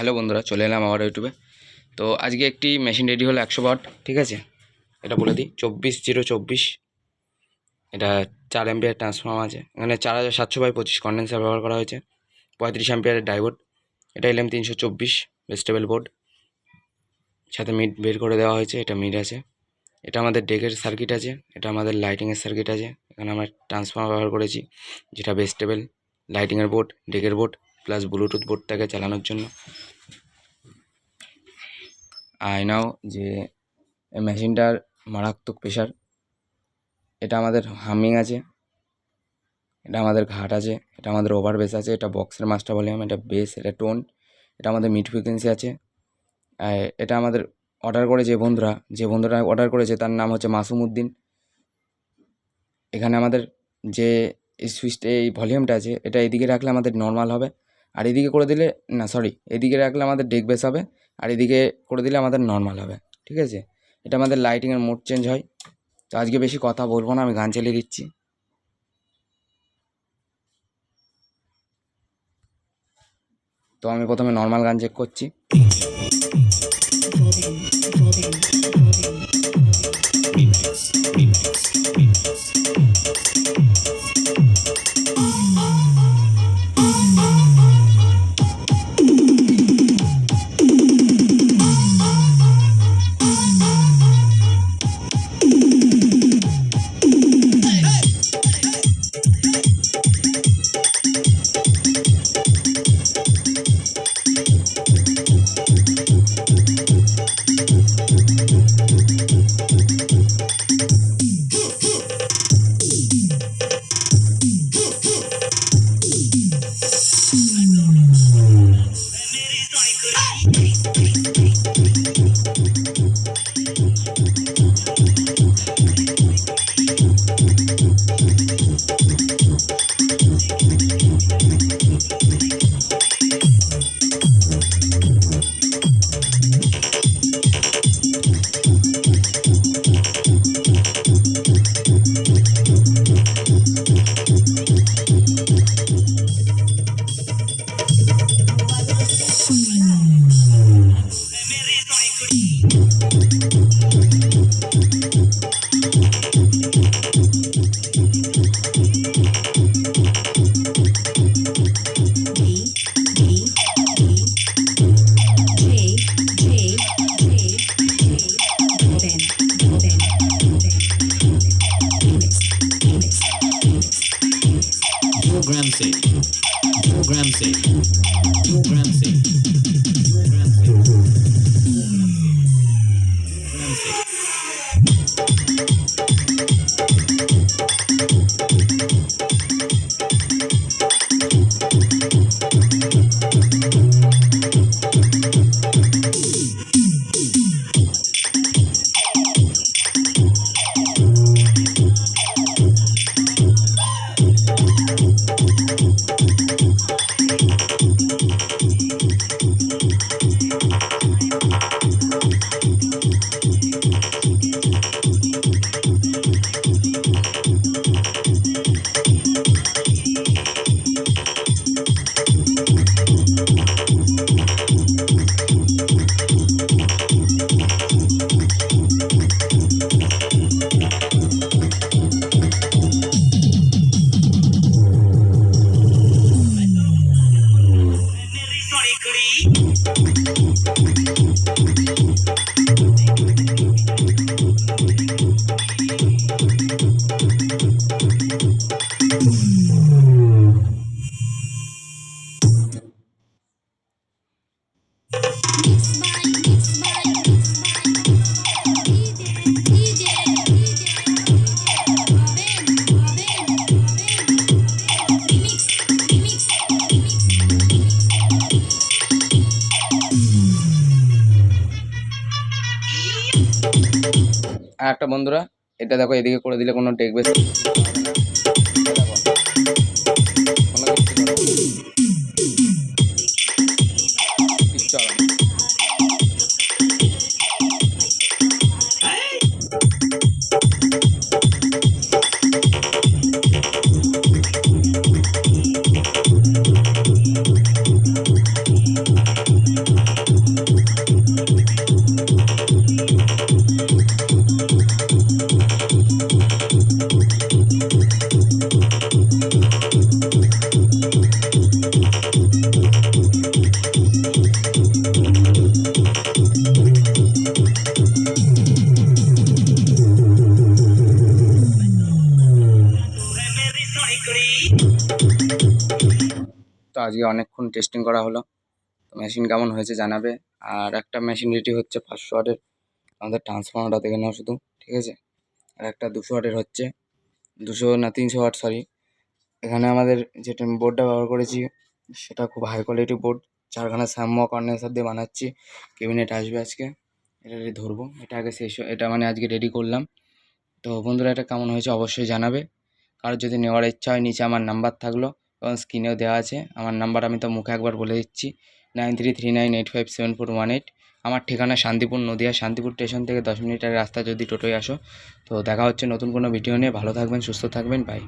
Hello বন্ধুরা, চলে এলাম আবার ইউটিউবে। তো আজকে একটি মেশিন রেডি হলো একশো ওয়াট ঠিক আছে? এটা বলে দিই, চব্বিশ জিরো চব্বিশ। এটা চার অ্যাম্পিয়ার ট্রান্সফর্মার আছে। এখানে চার হাজার সাতশো বাই পঁচিশ কন্ডেন্সার ব্যবহার করা হয়েছে। পঁয়ত্রিশ অ্যাম্পিয়ারের ডাইবোর্ড এটা এলএম তিনশো চব্বিশ ভেজিটেবল বোর্ড সাথে মিড বের করে দেওয়া হয়েছে, এটা মিড আছে। এটা আমাদের ডেকের সার্কিট আছে, এটা আমাদের লাইটিংয়ের সার্কিট আছে। এখানে আমরা ট্রান্সফর্মার ব্যবহার করেছি, যেটা ভেজিটেবল লাইটিংয়ের বোর্ড ডেকের বোর্ড প্লাস ব্লুটুথ বোর্ডটাকে চালানোর জন্য। আই নাও যে মেশিনটার মারাত্মক প্রেশার এটা আমাদের হামিং আছে। এটা আমাদের ঘাট আছে। এটা আমাদের ওভার বেস আছে। এটা বক্সের মাস্টার ভলিউম এটা বেস এটা টোন এটা আমাদের মিড ফ্রিকোয়েন্সি আছে। এটা আমাদের অর্ডার করে যে বন্ধুরা যে বন্ধুরা অর্ডার করেছে তার নাম হচ্ছে মাসুম উদ্দিন এখানে আমাদের যে এই সুইচটা এই ভলিউমটা আছে, এটা এদিকে রাখলে আমাদের নর্মাল হবে। আর এদিকে করে দিলে, না সরি এদিকে রাখলে আমাদের ডেক বেস হবে, আর এদিকে করে দিলে আমাদের নর্মাল হবে, ঠিক আছে? এটা আমাদের লাইটিংয়ের মোড চেঞ্জ হয়। তো আজকে বেশি কথা বলব না, আমি গান চালিয়ে দিচ্ছি। তো আমি প্রথমে নর্মাল গান চেক করছি। Ramsey. Ramsey. আর একটা বন্ধুরা এটা দেখো এদিকে করে দিলে কোনো ডেক তো আজকে অনেকক্ষণ টেস্টিং করা হলো। তো মেশিন কেমন হয়েছে জানাবে। আর একটা মেশিন রেডি হচ্ছে পাঁচশো ওয়াটের আমাদের ট্রান্সফর্মারটা দেখে নাও শুধু, ঠিক আছে? আর একটা দুশো ওয়াটের হচ্ছে। দুশো না তিনশো ওয়াট সরি এখানে আমাদের যেটা বোর্ডটা ব্যবহার করেছি, সেটা খুব হাই কোয়ালিটি বোর্ড চারখানা স্যাম্য কন্ডেন্সার দিয়ে বানাচ্ছি। কেবিনেট আসবে আজকে। এটা ধরবো। এটা আগে শেষ এটা মানে আজকে রেডি করলাম। তো বন্ধুরা, এটা কেমন হয়েছে অবশ্যই জানাবে। কারোর যদি নেওয়ার ইচ্ছা হয়, নিচে আমার নাম্বার থাকল এবং স্ক্রিনেও দেওয়া আছে। আমার নাম্বার আমি তো মুখে একবার বলে দিচ্ছি। Nine three three nine eight five seven four one eight আমার ঠিকানা শান্তিপুর, নদীয়া, শান্তিপুর স্টেশন থেকে দশ মিনিটের রাস্তা যদি টোটোয় আসো। তো দেখা হচ্ছে নতুন কোনো ভিডিও নিয়ে। ভালো থাকবেন, সুস্থ থাকবেন বাই